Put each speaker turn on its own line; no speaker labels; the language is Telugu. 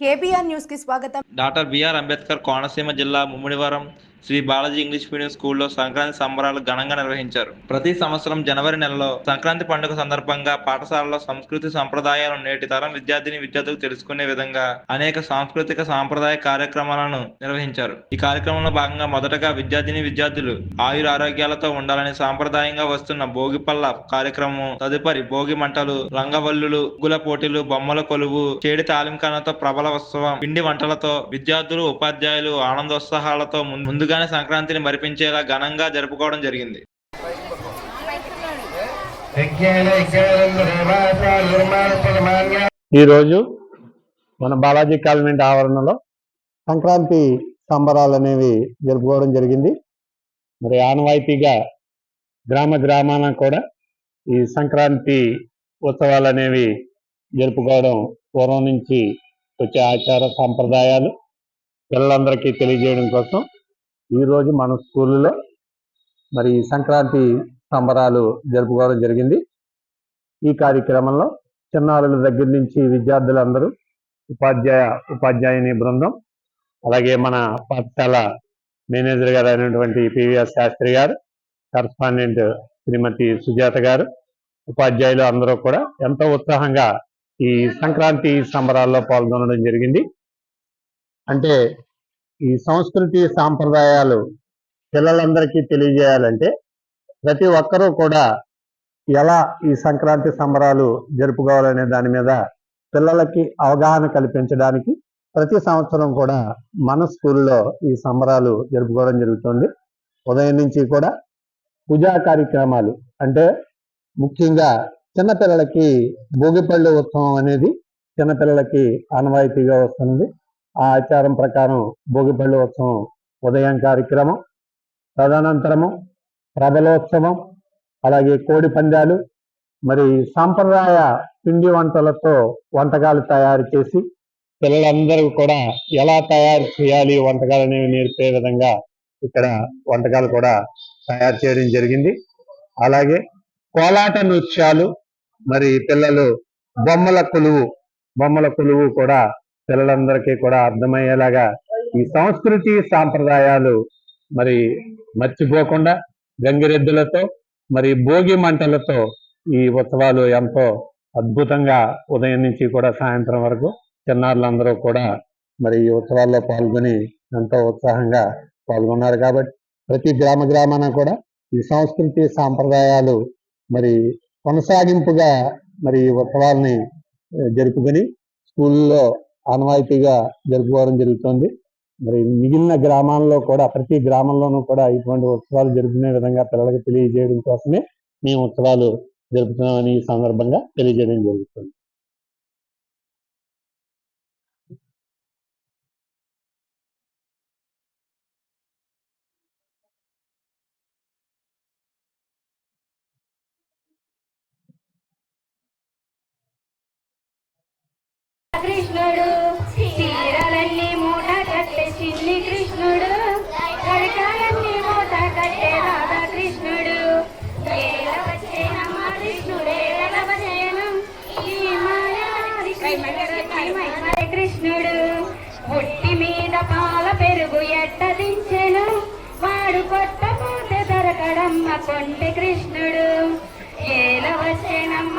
కేబిఆర్ న్యూస్కి స్వాగతం.
డాక్టర్ బిఆర్ అంబేద్కర్ కోనసీమ జిల్లా ముమ్మిడివరం శ్రీ బాలాజీ ఇంగ్లీష్ మీడియం స్కూల్లో సంక్రాంతి సంబరాలు ఘనంగా నిర్వహించారు. ప్రతి సంవత్సరం జనవరి నెలలో సంక్రాంతి పండుగ సందర్భంగా పాఠశాలలో సంస్కృతి సంప్రదాయాలు నేటి తరం విద్యార్థిని విద్యార్థులకు తెలుసుకునే విధంగా అనేక సాంస్కృతిక సాంప్రదాయ కార్యక్రమాలను నిర్వహించారు. ఈ కార్యక్రమంలో భాగంగా మొదటగా విద్యార్థిని విద్యార్థులు ఆయుర ఆరోగ్యాలతో ఉండాలని సాంప్రదాయంగా వస్తున్న భోగిపల్ల కార్యక్రమం తదుపరి భోగి మంటలు రంగవల్లులు గుల పోటీలు బొమ్మల కొలువు చేడి తాలింకాలతో ప్రబల ఉత్సవం పిండి వంటలతో విద్యార్థులు ఉపాధ్యాయులు ఆనందోత్సాహాలతో ముందు ముందుగానే సంక్రాంతిని మరిపించేలా ఘనంగా జరుపుకోవడం జరిగింది.
ఈరోజు మన బాలాజీ కాలనీ ఆవరణలో సంక్రాంతి సంబరాలు అనేవి జరుపుకోవడం జరిగింది. మరి ఆనవాయితీగా గ్రామ గ్రామాన కూడా ఈ సంక్రాంతి ఉత్సవాలు అనేవి జరుపుకోవడం పూర్వం నుంచి వచ్చే ఆచార సాంప్రదాయాలు పిల్లలందరికీ తెలియజేయడం కోసం ఈరోజు మన స్కూల్లో మరి సంక్రాంతి సంబరాలు జరుపుకోవడం జరిగింది. ఈ కార్యక్రమంలో చిన్నారుల దగ్గర నుంచి విద్యార్థులందరూ ఉపాధ్యాయ ఉపాధ్యాయుని బృందం అలాగే మన పాఠశాల మేనేజర్ గారు అయినటువంటి పివిఆర్ శాస్త్రి గారు కరస్పాండెంట్ శ్రీమతి సుజాత గారు ఉపాధ్యాయులు అందరూ కూడా ఎంతో ఉత్సాహంగా ఈ సంక్రాంతి సంబరాల్లో పాల్గొనడం జరిగింది. అంటే ఈ సంస్కృతి సాంప్రదాయాలు పిల్లలందరికీ తెలియజేయాలంటే ప్రతి ఒక్కరూ కూడా ఎలా ఈ సంక్రాంతి సంబరాలు జరుపుకోవాలనే దాని మీద పిల్లలకి అవగాహన కల్పించడానికి ప్రతి సంవత్సరం కూడా మన స్కూల్లో ఈ సంబరాలు జరుపుకోవడం జరుగుతుంది. ఉదయం నుంచి కూడా పూజా కార్యక్రమాలు అంటే ముఖ్యంగా చిన్నపిల్లలకి భోగిపళ్ళు ఉత్సవం అనేది చిన్నపిల్లలకి ఆనవాయితీగా వస్తుంది. ఆ ఆచారం ప్రకారం భోగిపళ్ళు ఉత్సవం ఉదయం కార్యక్రమం తదనంతరము ప్రబలోత్సవం అలాగే కోడి పందాలు మరి సాంప్రదాయ పిండి వంటలతో వంటకాలు తయారు చేసి పిల్లలందరూ కూడా ఎలా తయారు చేయాలి వంటకాలు అనేవి నేర్పే విధంగా ఇక్కడ వంటకాలు కూడా తయారు చేయడం జరిగింది. అలాగే కోలాట నృత్యాలు మరి పిల్లలు బొమ్మల కొలువు బొమ్మల కొలువు కూడా పిల్లలందరికీ కూడా అర్థమయ్యేలాగా ఈ సంస్కృతి సాంప్రదాయాలు మరి మర్చిపోకుండా గంగిరెద్దులతో మరి భోగి మంటలతో ఈ ఉత్సవాలు ఎంతో అద్భుతంగా ఉదయం నుంచి కూడా సాయంత్రం వరకు చిన్నారులందరూ కూడా మరి ఈ ఉత్సవాల్లో పాల్గొని ఎంతో ఉత్సాహంగా పాల్గొన్నారు కాబట్టి ప్రతి గ్రామ గ్రామాన కూడా ఈ సంస్కృతి సాంప్రదాయాలు మరి కొనసాగింపుగా మరి ఈ ఉత్సవాల్ని జరుపుకొని స్కూల్లో ఆనవాయితీగా జరుపుకోవడం జరుగుతుంది. మరి మిగిలిన గ్రామాల్లో కూడా ప్రతి గ్రామంలోనూ కూడా ఇటువంటి ఉత్సవాలు జరుపుకునే విధంగా పిల్లలకు తెలియజేయడం కోసమే మేము ఉత్సవాలు జరుపుతున్నామని ఈ సందర్భంగా తెలియజేయడం జరుగుతుంది.
కృష్ణుడు బుట్టి పుట్టి మీద పాల పెరుగు ఎట్ట దించెను? వాడు కొట్టపోతే దొరకడమ్మ కొంటే కృష్ణుడు. ఏల వచ్చేనమ్మ